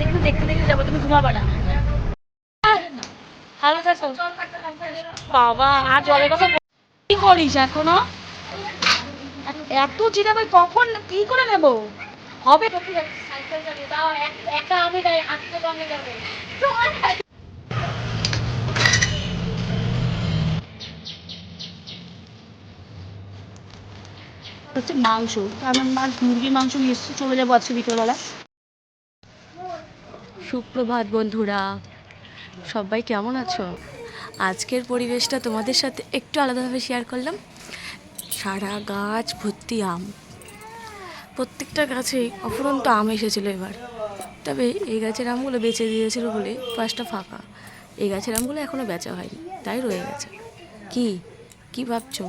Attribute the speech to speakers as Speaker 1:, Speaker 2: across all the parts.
Speaker 1: দেখতে দেখতে দেখতে যাব, তুমি ঘুমাবা না। বাবা, আর জলের কথা কি করিস এখনও? এত চিন্তা কখন কি করে নেব? হবে মাংস। আমি মাছ মুরগির মাংস নিয়ে চলে যাব আজকে বিকেলবেলা।
Speaker 2: সুপ্রভাত বন্ধুরা। সবাই কেমন আছো? আজকের পরিবেশটা তোমাদের সাথে একটু আলাদাভাবে শেয়ার করলাম। সারা গাছ ভর্তি আম। প্রত্যেকটা গাছেই অফুরন্ত আম এসেছিল এবার। তবে এই গাছের আমগুলো বেচে দিয়েছিল বলে পাঁচটা ফাঁকা। এই গাছের আমগুলো এখনও বেচা হয়নি, তাই রয়ে গেছে। কি? কি ভাবছ?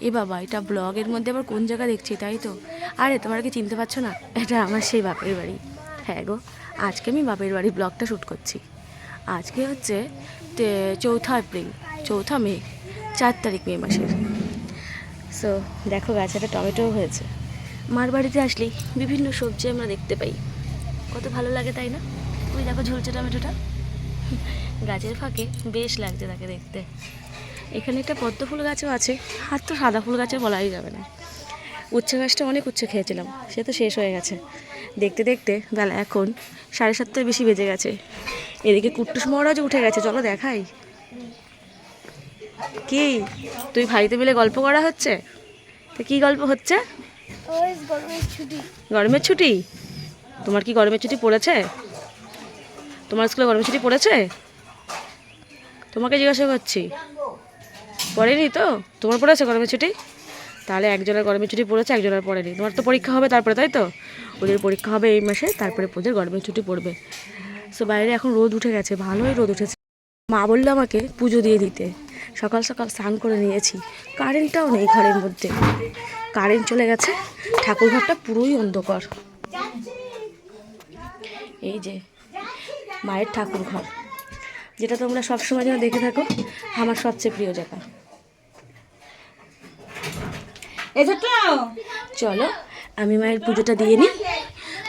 Speaker 2: এ বাবা, এটা ব্লগের মধ্যে আবার কোন জায়গা দেখছি, তাই তো? আরে, তোমরা কি চিনতে পারছ না? এটা আমার সেই বাপের বাড়ি। হ্যাঁ গো আজকে আমি বাপের বাড়ি ব্লগটা শ্যুট করছি। আজকে হচ্ছে চৌঠা এপ্রিল, চৌঠা মে, চার তারিখ মে মাসের। সো দেখো গাছে একটা টমেটো হয়েছে। মার বাড়িতে আসলেই বিভিন্ন সবজি আমরা দেখতে পাই। কত ভালো লাগে তাই না? ওই দেখো ঝুলছে টমেটোটা। গাছের ফাঁকে বেশ লাগছে তাকে দেখতে। এখানে একটা পদ্ম ফুল গাছও আছে। আর তো সাদা ফুল গাছে বলাই যাবে না। উচ্ছে গাছটা অনেক উচ্ছে খেয়েছিলাম। সে তো শেষ হয়ে গেছে। দেখতে দেখতে বেলা এখন সাড়ে সাতটার বেশি বেজে গেছে। এদিকে কুট্টুস মহারাজ উঠে গেছে চলো দেখাই। কি? তুই ভাইতে মিলে গল্প করা হচ্ছে? তো কি গল্প হচ্ছে? গরমের ছুটি? তোমার কি গরমের ছুটি পড়েছে? তোমার স্কুলে গরমের ছুটি পড়েছে? তোমাকে জিজ্ঞাসা করছি। পড়েনি তো? তোমার পড়েছে গরমের ছুটি? তাহলে একজনের গরমের ছুটি পড়েছে, একজনের পড়েনি। তোমার তো পরীক্ষা হবে তারপরে, তাই তো? ওদের পরীক্ষা হবে এই মাসে, তারপরে ওদের গরমের ছুটি পড়বে। সো বাইরে এখন রোদ উঠে গেছে, ভালোই রোদ উঠেছে। মা বলল আমাকে পুজো দিয়ে দিতে। সকাল সকাল স্নান করে নিয়েছি। কারেন্টটাও নেই ঘরের মধ্যে। কারেন্ট চলে গেছে ঠাকুর ঘরটা পুরোই অন্ধকার। এই যে, মায়ের ঠাকুর ঘর যেটা তোমরা সবসময় যেন দেখে থাকো, আমার সবচেয়ে প্রিয় জায়গা। চলো, আমি মায়ের পুজোটা দিয়ে নিই।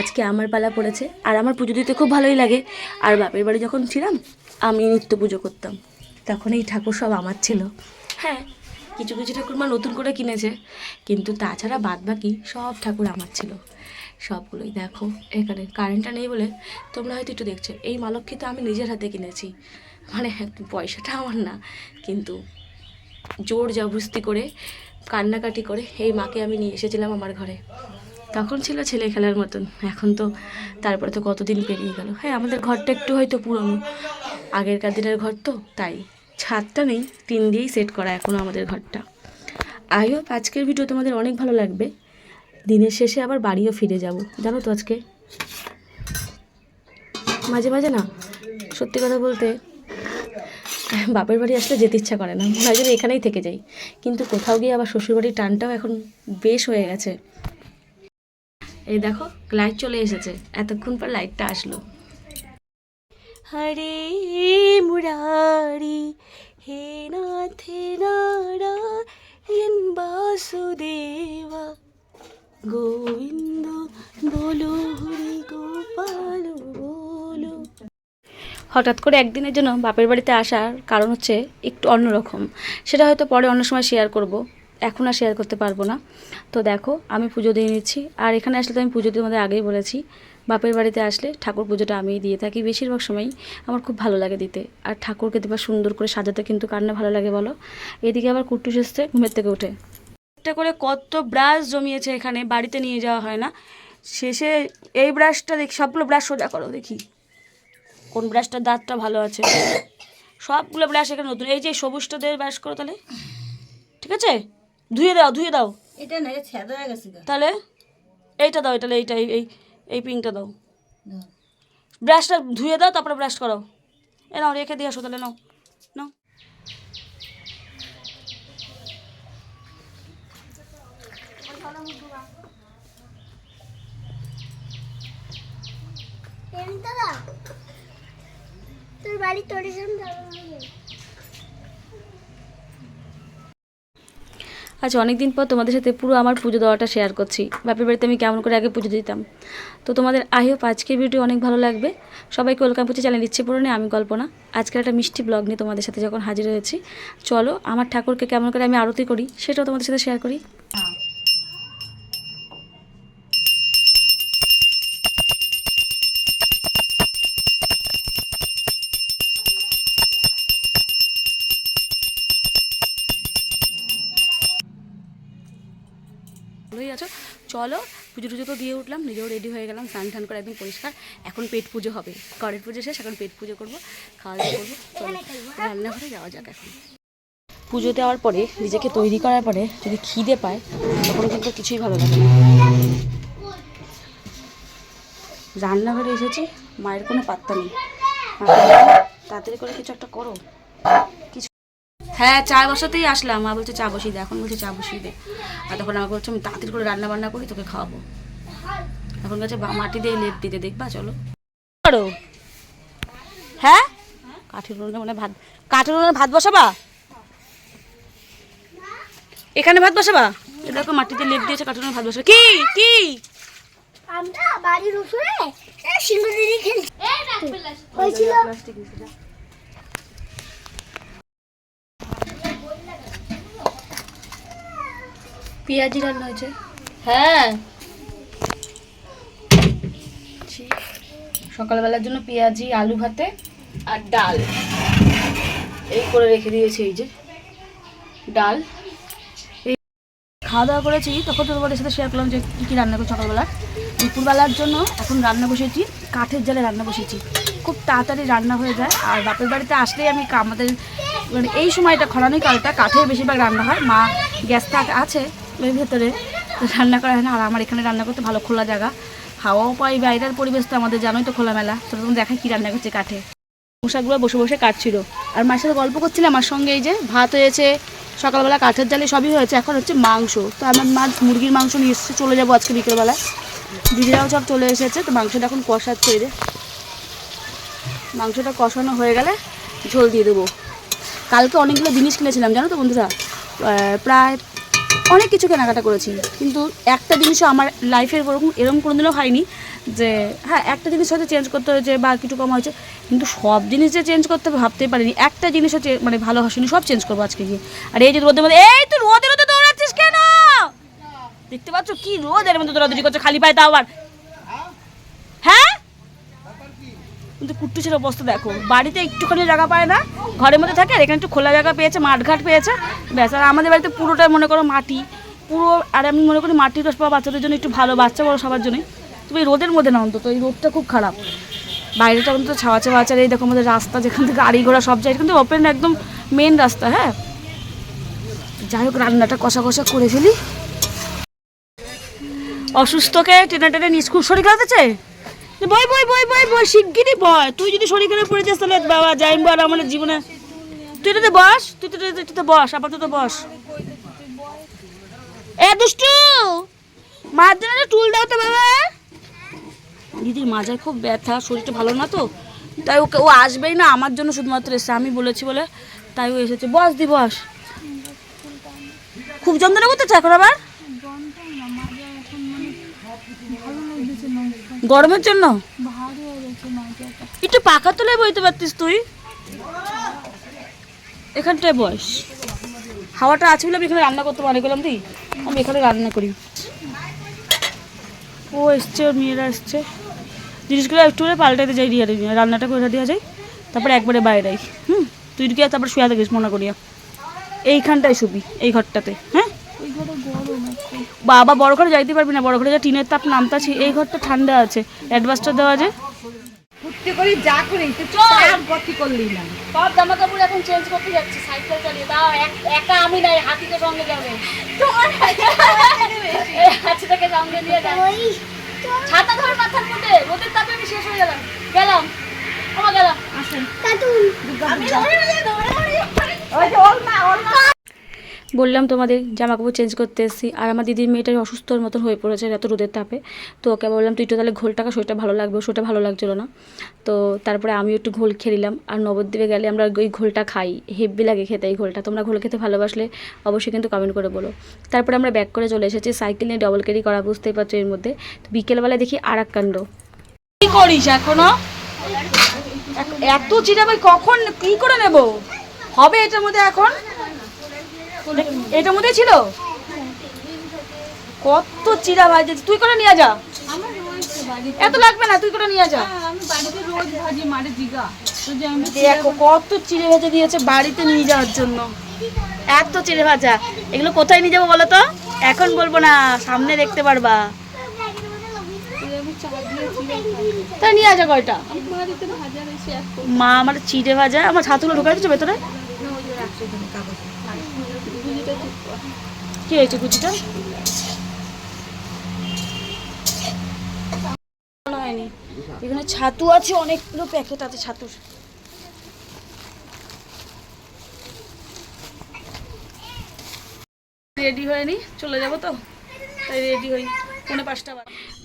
Speaker 2: আজকে আমার পালা পড়েছে, আর আমার পুজো দিতে খুব ভালোই লাগে। আর বাপের বাড়ি যখন ছিলাম, আমি নিত্য পুজো করতাম। তখন এই ঠাকুর সব আমার ছিল। হ্যাঁ কিছু কিছু ঠাকুর মা নতুন করে কিনেছে। কিন্তু তাছাড়া বাদ বাকি সব ঠাকুর আমার ছিল। সবগুলোই দেখো, এখানে কারেন্টটা নেই বলে তোমরা হয়তো একটু দেখছ, এই মালক্ষী তো আমি নিজের হাতে কিনেছি। মানে পয়সাটা আমার না। কিন্তু জোর জবরদস্তি করে কান্নাকাটি করে এই মাকে আমি নিয়ে এসেছিলাম আমার ঘরে। তখন ছিল ছেলে খেলার মতন। এখন তো তারপরে তো কতদিন পেরিয়ে গেল। হ্যাঁ আমাদের ঘরটা একটু হয়তো পুরনো। আগেরকার দিনের ঘর তো, তাই। ছাদটা নেই, টিন দিয়েই সেট করা এখনও আমাদের ঘরটা। আই হোপ আজকের ভিডিও তোমাদের অনেক ভালো লাগবে। দিনের শেষে আবার বাড়িও ফিরে যাব। জানো তো আজকে? মাঝে মাঝে না, সত্যি কথা বলতে বাপের বাড়ি আসলে যেতে ইচ্ছা করে না। মনে হয় এখানেই থেকে যাই। কিন্তু কোথাও গিয়ে আবার শ্বশুরবাড়ির টানটাও এখন বেশ হয়ে গেছে। এই দেখো লাইট চলে এসেছে। এতক্ষণ পর লাইটটা আসলো। হরে মুরারি, হে নাথে নারায়ণ বাসুদেবা। গোবিন্দ, বলো হরি গোপাল, বলো। হঠাৎ করে একদিনের জন্য বাপের বাড়িতে আসার কারণ হচ্ছে একটু অন্যরকম। সেটা হয়তো পরে অন্য সময় শেয়ার করব। এখন আর শেয়ার করতে পারব না। তো দেখো, আমি পুজো দিয়ে নিচ্ছি। আর এখানে আসলে তো আমি পুজো দিয়ে আমাদের আগেই বলেছি, বাপের বাড়িতে আসলে ঠাকুর পুজোটা আমিই দিয়ে থাকি বেশিরভাগ সময়ই। আমার খুব ভালো লাগে দিতে। আর ঠাকুরকে দেবার সুন্দর করে সাজাতে কিন্তু কার না ভালো লাগে বলো? এদিকে আবার কুট্টুস এসছে ঘুমের থেকে উঠে। একটা করে কত ব্রাশ জমিয়েছে এখানে, বাড়িতে নিয়ে যাওয়া হয় না। শেষে এই ব্রাশটা দেখি, সবগুলো ব্রাশ সোজা করো দেখি। কোন ব্রাশটার দাঁতটা ভালো আছে? সবগুলো ব্রাশ এখানে নতুন। এই যে সবুজটা দিয়ে ব্রাশ করো তাহলে। ঠিক আছে? ধুয়ে দাও ধুয়ে দাও।
Speaker 1: এটা না এটা ছেদ হয়ে গেছে
Speaker 2: তাহলে এইটা দাও তাহলে এইটা এই এই এই পিঙ্কটা দাও। ব্রাশটা ধুয়ে দাও তারপরে ব্রাশ করো। এ নাও রেখে দিয়ে আসো তাহলে নাও নাও।
Speaker 3: তোর বাড়ি তোর
Speaker 1: আচ্ছা অনেক দিন পর তোমাদের সাথে পুরো আমার পুজো দেওয়াটা শেয়ার করছি। বাপের বাড়িতে আমি কেমন করে আগে পুজো দিতাম। তো তোমাদের আই হোপ আজকের ভিডিও অনেক ভালো লাগবে। সবাইকে ওয়েলকাম করছি চ্যানেল ইচ্ছে পড়ে আমি কল্পনা। আজকের একটা মিষ্টি ব্লগ নিয়ে তোমাদের সাথে যখন হাজির হয়েছি। চলো আমার ঠাকুরকে কেমন করে আমি আরতি করি সেটাও তোমাদের সাথে শেয়ার করি। পুজো টুজো তো দিয়ে উঠলাম, নিজেও রেডি হয়ে গেলাম, স্নান টান করে একদম পরিষ্কার। এখন পেট পুজো হবে, ঘরের পুজো শেষ, এখন পেট পুজো করব, খাওয়া দাওয়া করব রান্নাঘরে যাওয়া যাক এখন। পুজো দেওয়ার পরে, নিজেকে তৈরি করার পরে যদি খিদে পায়, তখন কিন্তু কিছুই ভালো লাগে না। রান্নাঘরে এসেছি, মায়ের কোনো পাত্তা নেই। তাড়াতাড়ি করে কিছু একটা করো। কিছু হ্যাঁ চা বসাতেই আসলাম। মা বলছে চা বসিয়ে দে। এখন বলছে চা বসিয়ে দে। আর তখন আমাকে বলছে আমি তাড়াতাড়ি করে রান্না বান্না করি তোকে খাওয়াবো। এখন গেছে বা- মাটি দিয়ে লেপ দিতে দেখবা চলো। করো? হ্যাঁ? কাঠের উনুনে মানে ভাত কাঠের উনুনে ভাত বসাবা? এখানে ভাত বসাবা? এ দেখো মাটিতে লেপ দিয়েছে কাঠের উনুনে ভাত বসাবা। কি? কি?
Speaker 3: আমরা বাড়ির উপরে সিংহ দিদি খেলছি। হয়েছিল
Speaker 1: পেঁয়াজি রান্না হয়েছে। হ্যাঁ। সকালবেলার জন্য পেঁয়াজি আলু ভাতে আর ডাল। এই করে রেখে দিয়েছি এই যে ডাল। এই খাওয়া দাওয়া করেছি তখন তো তোমাদের সাথে শেয়ার করলাম যে কী কী রান্না করি সকালবেলা। দুপুরবেলার জন্য এখন রান্না বসেছি কাঠের জালে রান্না বসেছি খুব তাড়াতাড়ি রান্না হয়ে যায় আর বাপের বাড়িতে আসলেই আমি আমাদের মানে এই সময়টা খরানি কালটা কাঠে বেশিরভাগ রান্না হয়। মা গ্যাস থাক আছে ভেতরে রান্না করা হয় না। আর আমার এখানে রান্না করতে ভালো খোলা জায়গা। হাওয়াও পাই, বাইরের পরিবেশ তো আমাদের জানোই তো খোলামেলা। তো তখন দেখায় কী রান্না করছে কাঠে। মশাগুলো বসে বসে কাটছিল। আর মায়ের সাথে গল্প করছিলাম আমার সঙ্গে এই যে ভাত হয়েছে, সকালবেলা কাঠের জালে সবই হয়েছে, এখন হচ্ছে মাংস। তো আমার মা মুরগির মাংস নিয়ে এসেছে, চলে যাব আজকে বিকেলবেলায়। দিদিরাও সব চলে এসেছে, তো মাংসটা এখন কষাচ্ছে এই মাংসটা কষানো হয়ে গেলে ঝোল দিয়ে দেবো। কালকে অনেকগুলো জিনিস কিনেছিলাম, জানো তো বন্ধুরা? প্রায় অনেক কিছু কেনাকাটা করেছি, কিন্তু একটা জিনিসও আমার লাইফের ওরকম এরকম কোনো দিনও হয়নি যে হ্যাঁ একটা জিনিস হয়তো চেঞ্জ করতে হয়েছে বা কিছু কম হয়েছে, কিন্তু সব জিনিস যে চেঞ্জ করতে ভাবতেই পারিনি। একটা জিনিসও মানে ভালো হাসিনি সব চেঞ্জ করব আজকে গিয়ে। আর এই যে রোদের মধ্যে, এই তুই রোদের মধ্যে দৌড়াচ্ছিস কেন? দেখতে পাচ্ছ কি রোদের মধ্যে দৌড়াদৌড়ি করছ, খালি পায় তাও আবার হ্যাঁ কিন্তু কুট্টুসের অবস্থা দেখো। বাড়িতে একটুখানি জায়গা পায় না, ঘরের মধ্যে থাকে, আর এখানে একটু খোলা জায়গা পেয়েছে, মাঠঘাট পেয়েছে, ব্যাস। আর আমাদের বাড়িতে পুরোটা মনে করো মাটি, পুরো, আর আমি মনে করি মাটির রস পাওয়া বাচ্চাদের জন্য একটু ভালো, বাচ্চা বড় সবার জন্যই। তুমি রোদের মধ্যে না অন্তত, এই রোদটা খুব খারাপ। বাইরেটা অন্তত ছাওয়াচে বাচ্চার এই দেখো আমাদের রাস্তা, যেখান থেকে গাড়ি ঘোড়া সব যায় কিন্তু ওপেন একদম মেন রাস্তা হ্যাঁ? যাই হোক, রান্নাটা কষা কষা করে ফেলি। অসুস্থকে টেনে টেনে স্কুল শরীর আছে বই বই বই বই বই শিগগিরই বয়। তুই যদি শরীর খারাপ পড়ে যাস তাহলে বাবা যাইব আর আমার জীবনে। তুই তো বস, তুই তো তুই তো বস, আপাতত বস। এ দুষ্টু! মার টুল দাও তো বাবা। দিদির মাজায় খুব ব্যথা, শরীরটা ভালো না তো? তাই ওকে ও আসবেই না, আমার জন্য শুধুমাত্র এসে আমি বলেছি বলে তাই ও এসেছে। বস দি, বস। খুব যন্ত্রণা করতেছে এখন আবার? গরমের জন্য? একটু পাকা তুলে বইতে পারতিস তুই? এখানটায় বয়স হাওয়াটা আছে বলে আমি এখানে রান্না করতে পারি গেলাম তুই আমি এখানে রান্না করি। ও এসছে ওর মেয়েরা এসছে। জিনিসগুলো একটু করে পাল্টাতে যাই দিই রান্নাটা করে দেওয়া যায় তারপরে একবারে বাইরে। হুম তুই গিয়ে তারপর শুয়ে থাকিস মনে করিয়া। এইখানটায় শুবি এই ঘরটাতে। হ্যাঁ? বাবা বড় ঘরে যাইতে পারবি না বড় ঘরে যা টিনের তাপ নামতাছি এই ঘরটা ঠান্ডা আছে। অ্যাডভান্সটা দেওয়া যায়।
Speaker 4: ঘুরতে করি যা করি তো চল! গতি করলি না।
Speaker 1: সব জামা কাপড় এখন চেঞ্জ করতে যাচ্ছি সাইকেল চালিয়ে। তাও একা আমি নাই হাতিকে সঙ্গে যাবে। তোমার হাতিটাকে সঙ্গে নিয়ে যাবে ছাতা ধরে মাথার মধ্যে। রোদের তাপে আমি শেষ হয়ে গেলাম। গেলাম। আমার গেলাম। আসেন।
Speaker 3: কার্টুন
Speaker 1: আমি দৌড়ে দৌড়ে দৌড়ে
Speaker 4: ওই যে না না
Speaker 2: বললাম, তোমাদের জামা কাপড় চেঞ্জ করতে এসেছি। আর আমার দিদির মেয়েটাই অসুস্থর মতন হয়ে পড়েছে এত রোদের তাপে। তো ওকে বললাম, তুই একটু তাহলে ঘোলটাকা শরীরটা ভালো লাগবে শরীরটা ভালো লাগছিল না। তো তারপরে আমিও একটু ঘোল খেয়ে নিলাম। আর নবদ্বীপে গেলে আমরা ওই ঘোলটা খাই হেব্বি লাগে খেতে এই ঘোলটা। তোমরা ঘোল খেতে ভালোবাসলে অবশ্যই কিন্তু কমেন্ট করে বলো। তারপরে আমরা ব্যাক করে চলে এসেছি সাইকেল নিয়ে ডবল ক্যারি করা, বুঝতেই পারছ এর মধ্যে। তো বিকেলবেলা দেখি আর এক কাণ্ড।
Speaker 1: কি করিস এখনও? এত- চিড়া ভাই কখন, কি করে নেব? হবে এটার মধ্যে এখন? এটার মধ্যে ছিল? কত চিড়া ভাই যে তুই করে নিয়ে যা। এত লাগবে না তুই করে নিয়ে যা।
Speaker 4: আমি বাড়িতে রোজ ভাজি মারে জিগা। তো যে আমি
Speaker 1: দেখো কত চিড়ে ভেজে দিয়েছে বাড়িতে নিয়ে যাওয়ার জন্য। এত চিড়ে ভাজা। এগুলো কোথায় নিয়ে যাব বলো তো? এখন বলব না সামনে দেখতে পারবা। তা নিয়ে আসা কয়টা।
Speaker 4: ভাজা
Speaker 1: মা আমার চিড়ে ভাজা। আমার ছাতুগুলো ঢুকাই দিচ্ছে ভেতরে। কি হয়েছে কুচিটা? হয়নি। এখানে ছাতু আছে অনেকগুলো প্যাকেট আছে ছাতুর। রেডি হয়নি চলে যাব তো? তাই রেডি হই। পৌনে পাঁচটা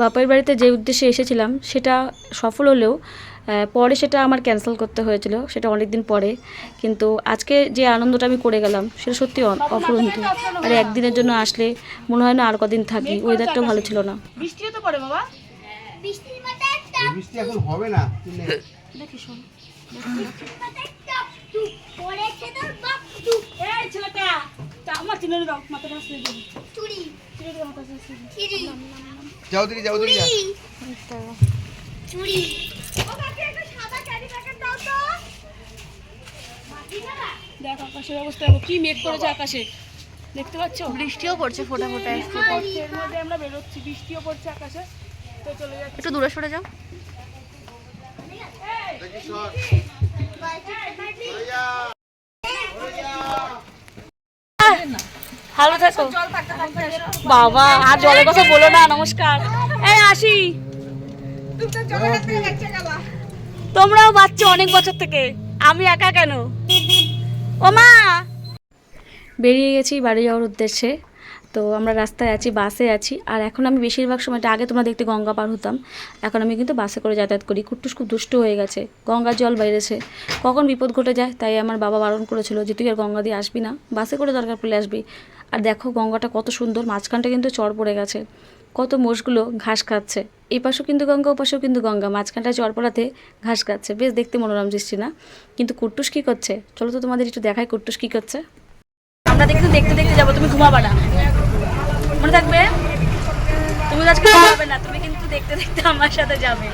Speaker 2: বাপের বাড়িতে যে উদ্দেশ্যে এসেছিলাম সেটা সফল হলেও পরে সেটা আমার ক্যান্সেল করতে হয়েছিল সেটা অনেক দিন পরে। কিন্তু আজকে যে আনন্দটা আমি করে গেলাম সেটা সত্যি অ- অফুরন্ত। আর একদিনের জন্য আসলে মনে হয় না আর কদিন থাকি ওয়েদারটা ভালো ছিল না।
Speaker 1: বৃষ্টিও তো পড়ে বাবা।
Speaker 5: বৃষ্টি এখন হবে না
Speaker 1: দেখি শোন।
Speaker 5: যাও দিদি যাও দিদি যা।
Speaker 1: দেখ আকাশের অবস্থা দেখো কি মেঘ করেছে আকাশে। দেখতে পাচ্ছ?
Speaker 2: বৃষ্টিও পড়ছে ফোটা ফোটা।
Speaker 1: এর মধ্যে আমরা বেরোচ্ছি বৃষ্টিও পড়ছে আকাশে। তো চলে যাচ্ছি।
Speaker 2: একটু দূরে সরে যাও।
Speaker 1: ভালো থাকো। বাবা আর জলের কথা বলো না নমস্কার। এই আসি। তোমরাও বাচ্চা অনেক বছর থেকে। আমি একা কেন? ও মা!
Speaker 2: বেরিয়ে গেছি বাড়ি যাওয়ার উদ্দেশ্যে। তো আমরা রাস্তায় আছি, বাসে আছি। আর এখন আমি বেশিরভাগ সময়টা আগে তোমরা দেখতে গঙ্গা পার হতাম। এখন আমি কিন্তু বাসে করে যাতায়াত করি। কুট্টুস খুব দুষ্ট হয়ে গেছে। গঙ্গার জল বাইরেছে কখন বিপদ ঘটে যায় তাই আমার বাবা বারণ করেছিল যে তুই আর গঙ্গা দিয়ে আসবি না। বাসে করে দরকার পড়লে আসবি। আর দেখো গঙ্গাটা কত সুন্দর। মাঝখানটা কিন্তু চর পড়ে গেছে। কত মোষগুলো ঘাস খাচ্ছে। এই পাশেও কিন্তু গঙ্গা, ও পাশেও কিন্তু গঙ্গা। মাঝখানটা চর পড়াতে ঘাস খাচ্ছে। বেশ দেখতে মনোরম দৃষ্টি, না? কিন্তু কুট্টুস কী করছে? চলো তো তোমাদের একটু দেখাই কুট্টুস কী করছে।
Speaker 1: আমরা দেখতে দেখতে দেখতে যাব। তুমি ঘুমাবা না। মনে থাকবে? তুমি আজকে ঘুমাবে না। তুমি কিন্তু দেখতে দেখতে আমার সাথে যাবে।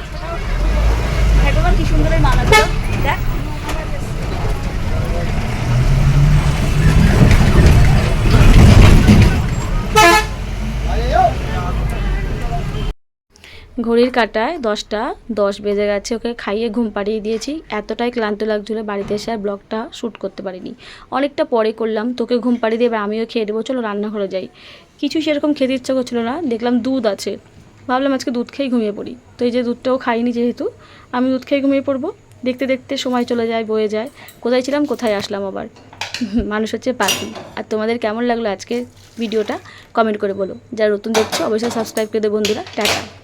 Speaker 1: ভগবান কি সুন্দর মালা দেখ।
Speaker 2: ঘড়ির কাটায় দশটা, দশ বেজে গেছে, ওকে খাইয়ে ঘুম পাড়িয়ে দিয়েছি। এতটাই ক্লান্ত লাগছিল, বাড়িতে এসে আর ব্লগটা শ্যুট করতে পারিনি। অনেকটা পরে করলাম, তোকে ঘুম পাড়িয়ে দিয়ে আমিও খেয়ে দেবো চলো রান্নাঘরে যাই। কিছু সেরকম খেতে ইচ্ছা করছিল না, দেখলাম দুধ আছে। ভাবলাম আজকে দুধ খেয়েই ঘুমিয়ে পড়ি। তো এই যে দুধটাও খাইনি যেহেতু, আমি দুধ খেয়ে ঘুমিয়ে পড়ব। দেখতে দেখতে সময় চলে যায়, বয়ে যায়। কোথায় ছিলাম, কোথায় আসলাম আবার? মানুষ হচ্ছে পাখি। আর তোমাদের কেমন লাগল আজকে ভিডিওটা? কমেন্ট করে বলো। যারা নতুন দেখছ, অবশ্যই সাবস্ক্রাইব করে দেবো বন্ধুরা। টাটা।